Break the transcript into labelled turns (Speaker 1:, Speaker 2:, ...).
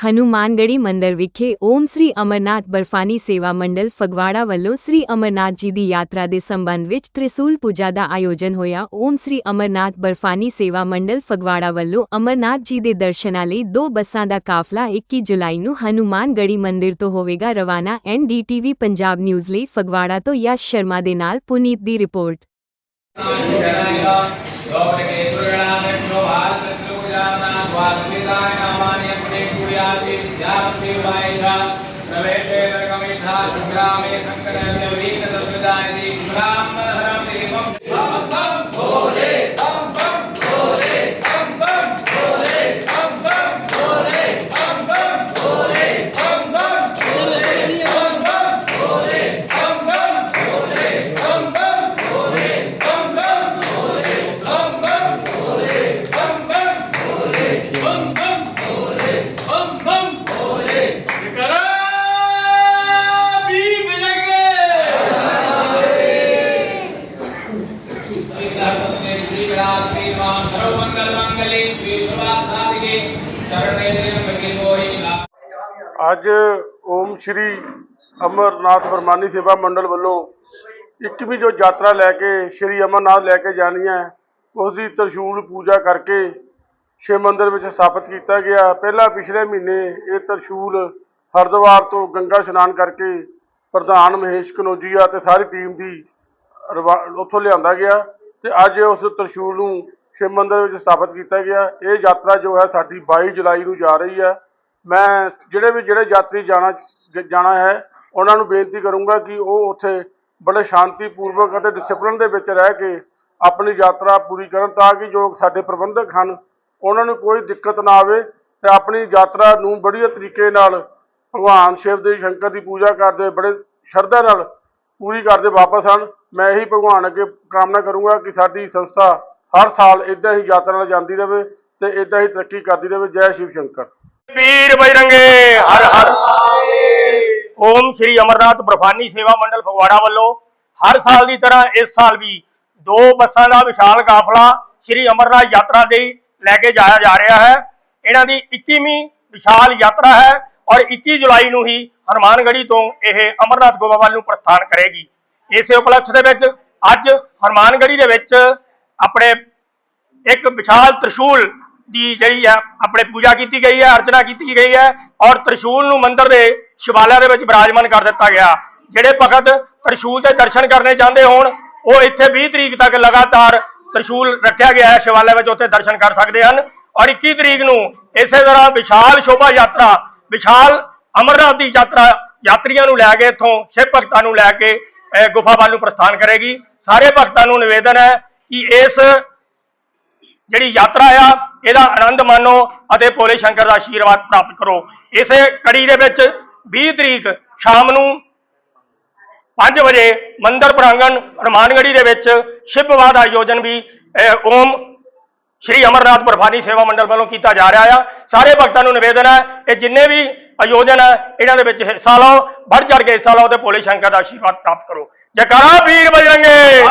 Speaker 1: ਹਨੂਮਾਨਗੜੀ ਮੰਦਿਰ ਵਿਖੇ ਓਮ ਸ੍ਰੀ ਅਮਰਨਾਥ ਬਰਫਾਨੀ ਸੇਵਾ ਮੰਡਲ ਫਗਵਾੜਾ ਵੱਲੋਂ ਸ੍ਰੀ ਅਮਰਨਾਥ ਜੀ ਦੀ ਯਾਤਰਾ ਦੇ ਸੰਬੰਧ ਵਿੱਚ ਤ੍ਰਿਸੂਲ ਪੂਜਾ ਦਾ ਆਯੋਜਨ ਹੋਇਆ ਓਮ ਸ੍ਰੀ ਅਮਰਨਾਥ ਬਰਫਾਨੀ ਸੇਵਾ ਮੰਡਲ ਫਗਵਾੜਾ ਵੱਲੋਂ ਅਮਰਨਾਥ ਜੀ ਦੇ ਦਰਸ਼ਨਾਂ ਲਈ ਦੋ ਬੱਸਾਂ ਦਾ ਕਾਫਲਾ 21 ਜੁਲਾਈ ਨੂੰ ਹਨੂਮਾਨਗੜੀ ਮੰਦਿਰ ਤੋਂ ਹੋਵੇਗਾ ਰਵਾਨਾ ਐਨਡੀਟੀਵੀ ਪੰਜਾਬ ਨਿਊਜ਼ ਲਈ ਫਗਵਾੜਾ ਤੋਂ ਯਸ਼ ਸ਼ਰਮਾ ਦੇ ਨਾਲ ਪੁਨੀਤ ਦੀ ਰਿਪੋਰਟ
Speaker 2: ਕਰਾ
Speaker 3: ਅੱਜ ਓਮ ਸ਼੍ਰੀ ਅਮਰਨਾਥ ਬਰਮਾਨੀ ਸੇਵਾ ਮੰਡਲ ਵੱਲੋਂ 21ਵੀਂ ਜੋ ਯਾਤਰਾ ਲੈ ਕੇ ਸ਼੍ਰੀ ਅਮਰਨਾਥ ਲੈ ਕੇ ਜਾਣੀ ਹੈ ਉਸ ਦੀ ਤਰਸ਼ੂਲ ਪੂਜਾ ਕਰਕੇ ਸ਼ਿਵ ਮੰਦਿਰ ਵਿੱਚ ਸਥਾਪਿਤ ਕੀਤਾ ਗਿਆ। ਪਹਿਲਾਂ ਪਿਛਲੇ ਮਹੀਨੇ ਇਹ ਤਰਸ਼ੂਲ ਹਰਿਦੁਆਰ ਤੋਂ ਗੰਗਾ ਇਸ਼ਨਾਨ ਕਰਕੇ ਪ੍ਰਧਾਨ ਮਹੇਸ਼ ਕਨੋਜੀਆ ਤੇ ਸਾਰੀ ਟੀਮ ਦੀ ਉੱਥੋਂ ਲਿਆਂਦਾ ਗਿਆ ਤੇ ਅੱਜ ਉਸ ਤਰਸ਼ੂਲ ਨੂੰ ਸ਼ਿਵ ਮੰਦਰ ਵਿੱਚ ਸਥਾਪਿਤ ਕੀਤਾ ਗਿਆ। ਇਹ ਯਾਤਰਾ ਜੋ ਹੈ ਸਾਡੀ 22 ਜੁਲਾਈ ਨੂੰ ਜਾ ਰਹੀ ਹੈ। ਮੈਂ ਜਿਹੜੇ ਵੀ, ਜਿਹੜੇ ਯਾਤਰੀ ਜਾਣਾ ਜਾਣਾ ਹੈ, ਉਹਨਾਂ ਨੂੰ ਬੇਨਤੀ ਕਰੂੰਗਾ ਕਿ ਉਹ ਉੱਥੇ ਬੜੇ ਸ਼ਾਂਤੀਪੂਰਵਕ ਅਤੇ ਡਿਸਪਲਿਨ ਦੇ ਵਿੱਚ ਰਹਿ ਕੇ ਆਪਣੀ ਯਾਤਰਾ ਪੂਰੀ ਕਰਨ ਤਾਂ ਕਿ ਜੋ ਸਾਡੇ ਪ੍ਰਬੰਧਕ ਹਨ, ਉਹਨਾਂ ਨੂੰ ਕੋਈ ਦਿੱਕਤ ਨਾ ਆਵੇ ਤੇ ਆਪਣੀ ਯਾਤਰਾ ਨੂੰ ਬੜੀ ਤਰੀਕੇ ਨਾਲ ਭਗਵਾਨ ਸ਼ਿਵ ਦੇ ਸ਼ੰਕਰ ਦੀ ਪੂਜਾ ਕਰਦੇ ਬੜੇ ਸ਼ਰਧਾ ਨਾਲ ਪੂਰੀ ਕਰਦੇ ਵਾਪਸ ਆਣ। ਮੈਂ ਇਹੀ ਭਗਵਾਨ ਅੱਗੇ ਕਾਮਨਾ ਕਰੂੰਗਾ ਕਿ ਸਾਡੀ ਸੰਸਥਾ ਹਰ ਸਾਲ ਇਦਾਂ ਹੀ ਯਾਤਰਾ ਨਾਲ ਜਾਂਦੀ ਰਹੇ ਤੇ ਇਦਾਂ ਹੀ ਤਰੱਕੀ ਕਰਦੀ ਰਹੇ ਜੈ ਸ਼ਿਵ ਸ਼ੰਕਰ।
Speaker 2: ਵੀਰ ਬਜਰੰਗੇ, ਹਰ ਹਰ ਓਮ ਸ਼੍ਰੀ ਅਮਰਨਾਥ ਬਰਫਾਨੀ ਸੇਵਾ ਮੰਡਲ ਫਗਵਾੜਾ ਵੱਲੋਂ ਹਰ ਸਾਲ ਦੀ ਤਰ੍ਹਾਂ ਇਸ ਸਾਲ ਵੀ ਦੋ ਬੱਸਾਂ ਦਾ ਵਿਸ਼ਾਲ ਕਾਫਲਾ ਸ਼੍ਰੀ ਅਮਰਨਾਥ ਯਾਤਰਾ ਦੇ ਲੈ ਕੇ ਜਾਇਆ ਜਾ ਰਿਹਾ ਹੈ। ਇਹਨਾਂ ਦੀ 21ਵੀਂ ਵਿਸ਼ਾਲ ਯਾਤਰਾ ਹੈ ਔਰ 21 ਜੁਲਾਈ ਨੂੰ ਹੀ ਹਨੂਮਾਨਗੜੀ ਤੋਂ ਇਹ ਅਮਰਨਾਥ ਗੋਬਾ ਵੱਲ ਨੂੰ ਪ੍ਰਸਥਾਨ ਕਰੇਗੀ। ਇਸੇ ਉਪਲਕਸ਼ ਦੇ ਵਿੱਚ ਅੱਜ ਹਰਮਾਨਗੜੀ ਦੇ ਵਿੱਚ ਆਪਣੇ ਇੱਕ ਵਿਸ਼ਾਲ ਤ੍ਰਿਸ਼ੂਲ ਦੀ ਜਿਹੜੀ ਆ, ਆਪਣੇ ਪੂਜਾ ਕੀਤੀ ਗਈ ਹੈ, ਅਰਚਨਾ ਕੀਤੀ ਗਈ ਹੈ ਔਰ ਤ੍ਰਿਸ਼ੂਲ ਨੂੰ ਮੰਦਿਰ ਦੇ ਸ਼ਿਵਾਲਿਆ ਦੇ ਵਿੱਚ ਬਿਰਾਜਮਾਨ ਕਰ ਦਿੱਤਾ ਗਿਆ। ਜਿਹੜੇ ਭਗਤ ਤ੍ਰਿਸ਼ੂਲ ਦੇ ਦਰਸ਼ਨ ਕਰਨੇ ਚਾਹੁੰਦੇ ਹੋਣ, ਉਹ ਇੱਥੇ 20 ਤਰੀਕ ਤੱਕ ਲਗਾਤਾਰ ਤ੍ਰਿਸ਼ੂਲ ਰੱਖਿਆ ਗਿਆ ਹੈ, ਸ਼ਿਵਾਲਿਆ ਵਿੱਚ ਉੱਥੇ ਦਰਸ਼ਨ ਕਰ ਸਕਦੇ ਹਨ। ਔਰ 21 ਤਰੀਕ ਨੂੰ ਇਸੇ ਤਰ੍ਹਾਂ ਵਿਸ਼ਾਲ ਸ਼ੋਭਾ ਯਾਤਰਾ, ਵਿਸ਼ਾਲ ਅਮਰਨਾਥ ਦੀ ਯਾਤਰਾ ਯਾਤਰੀਆਂ ਨੂੰ ਲੈ ਕੇ ਇੱਥੋਂ ਸਿੱਖ ਭਗਤਾਂ ਨੂੰ ਲੈ ਕੇ ਗੁਫਾ ਵੱਲ ਨੂੰ ਪ੍ਰਸਥਾਨ ਕਰੇਗੀ। ਸਾਰੇ ਭਗਤਾਂ ਨੂੰ ਨਿਵੇਦਨ ਹੈ ਕਿ ਇਸ ਜਿਹੜੀ ਯਾਤਰਾ ਆ, ਇਹਦਾ ਆਨੰਦ ਮਾਣੋ ਅਤੇ ਭੋਲੇ ਸ਼ੰਕਰ ਦਾ ਆਸ਼ੀਰਵਾਦ ਪ੍ਰਾਪਤ ਕਰੋ। ਇਸੇ ਕੜੀ ਦੇ ਵਿੱਚ 20 ਤਰੀਕ ਸ਼ਾਮ ਨੂੰ 5 ਵਜੇ ਮੰਦਰ ਪ੍ਰਾਂਗਣ ਰਮਾਨਗੜੀ ਦੇ ਵਿੱਚ ਸ਼ਿਵ ਆਯੋਜਨ ਵੀ ਓਮ ਸ਼੍ਰੀ ਅਮਰਨਾਥ ਬਰਫਾਨੀ ਸੇਵਾ ਮੰਡਲ ਵੱਲੋਂ ਕੀਤਾ ਜਾ ਰਿਹਾ ਆ। ਸਾਰੇ ਭਗਤਾਂ ਨੂੰ ਨਿਵੇਦਨ ਹੈ ਕਿ ਜਿੰਨੇ ਵੀ ਆਯੋਜਨ ਹੈ। ਇਹਨਾਂ ਦੇ ਵਿੱਚ ਹਿੱਸਾ ਲਓ, ਵੱਧ ਚੜ ਕੇ ਹਿੱਸਾ ਲਓ ਤੇ ਭੋਲੇ ਸ਼ੰਕਰ ਦਾ ਆਸ਼ੀਰਵਾਦ ਪ੍ਰਾਪਤ ਕਰੋ। ਜੈਕਾਰਾ ਵੀਰ ਬਜਰੰਗੇ।